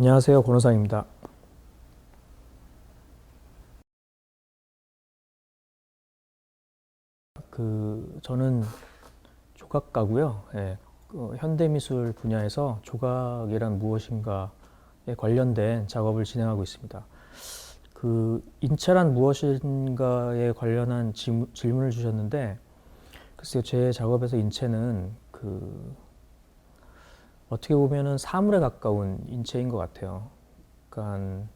안녕하세요. 권호상입니다. 그 저는 조각가고요. 예, 그 현대미술 분야에서 조각이란 무엇인가에 관련된 작업을 진행하고 있습니다. 그 인체란 무엇인가에 관련한 질문- 질문을 주셨는데 글쎄요 제 작업에서 인체는 그 어떻게 보면은 사물에 가까운 인체인 것 같아요. 그러니까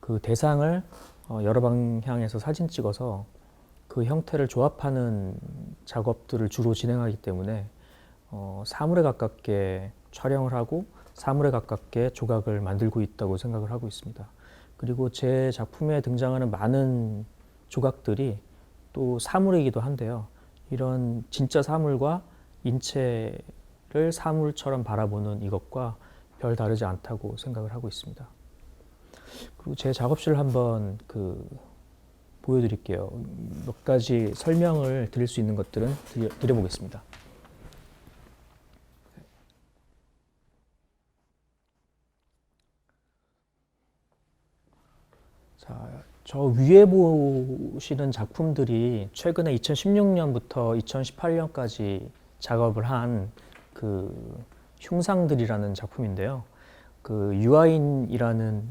그 대상을 어, 여러 방향에서 사진 찍어서 그 형태를 조합하는 작업들을 주로 진행하기 때문에 어, 사물에 가깝게 촬영을 하고 사물에 가깝게 조각을 만들고 있다고 생각을 하고 있습니다. 그리고 제 작품에 등장하는 많은 조각들이 또 사물이기도 한데요. 이런 진짜 사물과 인체 를 사물처럼 바라보는 이것과 별 다르지 않다고 생각을 하고 있습니다. 그리고 제 작업실을 한번 그 보여드릴게요. 몇 가지 설명을 드릴 수 있는 것들은 드려, 드려보겠습니다. 자, 저 위에 보시는 작품들이 최근에 2016년부터 2018년까지 작업을 한 그 흉상들이라는 작품인데요. 그 유아인이라는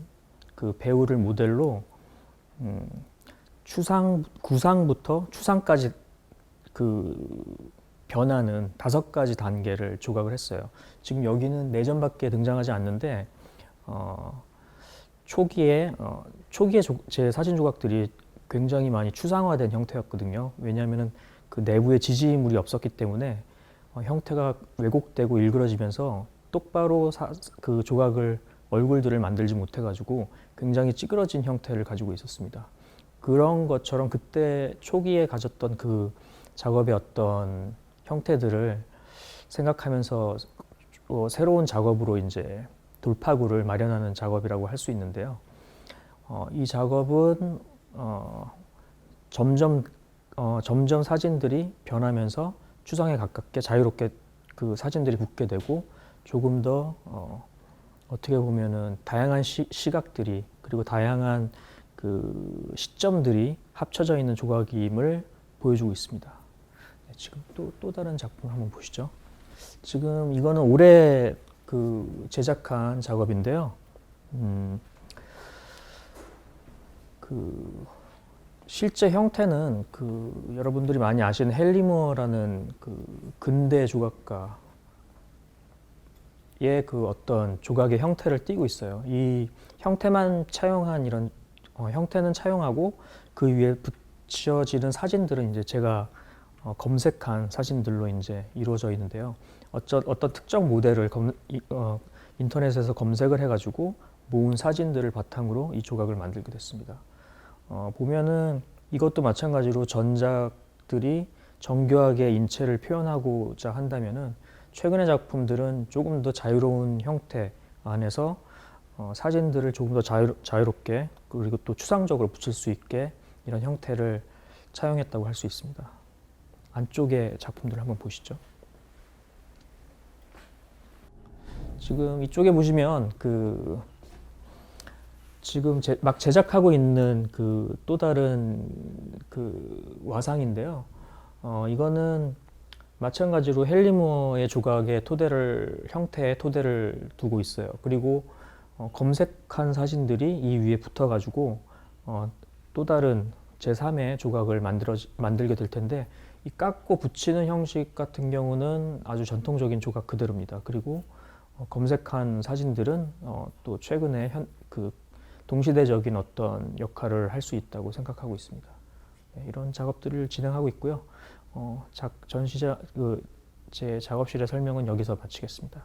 그 배우를 모델로 음, 추상 구상부터 추상까지 그 변하는 다섯 가지 단계를 조각을 했어요. 지금 여기는 내전밖에 등장하지 않는데 어, 초기에 어, 초기에 조- 제 사진 조각들이 굉장히 많이 추상화된 형태였거든요. 왜냐하면은 그 내부에 지지물이 없었기 때문에 어, 형태가 왜곡되고 일그러지면서 똑바로 사- 그 조각을 얼굴들을 만들지 못해가지고 굉장히 찌그러진 형태를 가지고 있었습니다. 그런 것처럼 그때 초기에 가졌던 그 작업의 어떤 형태들을 생각하면서 어, 새로운 작업으로 이제 돌파구를 마련하는 작업이라고 할 수 있는데요. 어, 이 작업은 어, 점점 어, 점점 사진들이 변하면서 추상에 가깝게 자유롭게 그 사진들이 붙게 되고 조금 더 어, 어떻게 보면은 다양한 시, 시각들이 그리고 다양한 그 시점들이 합쳐져 있는 조각임을 보여주고 있습니다. 네, 지금 또, 또 다른 작품 한번 보시죠. 지금 이거는 올해 그 제작한 작업인데요. 음, 그 실제 형태는 그 여러분들이 많이 아시는 헬리머라는 그 근대 조각가의 그 어떤 조각의 형태를 띠고 있어요. 이 형태만 차용한 이런 어, 형태는 차용하고 그 위에 붙여지는 사진들은 이제 제가 어, 검색한 사진들로 이제 이루어져 있는데요. 어쩌, 어떤 특정 모델을 검, 이, 어, 인터넷에서 검색을 해가지고 모은 사진들을 바탕으로 이 조각을 만들게 됐습니다. 어, 보면은 이것도 마찬가지로 전작들이 정교하게 인체를 표현하고자 한다면은 최근의 작품들은 조금 더 자유로운 형태 안에서 어, 사진들을 조금 더 자유, 자유롭게 그리고 또 추상적으로 붙일 수 있게 이런 형태를 차용했다고 할 수 있습니다. 안쪽의 작품들을 한번 보시죠. 지금 이쪽에 보시면 그 지금 제, 막 제작하고 있는 그 또 다른 그 와상인데요. 어, 이거는 마찬가지로 헬리무어의 조각의 토대를 형태의 토대를 두고 있어요. 그리고 어, 검색한 사진들이 이 위에 붙어가지고 어, 또 다른 제3의 조각을 만들어 만들게 될 텐데 이 깎고 붙이는 형식 같은 경우는 아주 전통적인 조각 그대로입니다. 그리고 어, 검색한 사진들은 어, 또 최근에 현, 그 동시대적인 어떤 역할을 할 수 있다고 생각하고 있습니다. 네, 이런 작업들을 진행하고 있고요. 어, 작, 전시자 그 제 작업실의 설명은 여기서 마치겠습니다.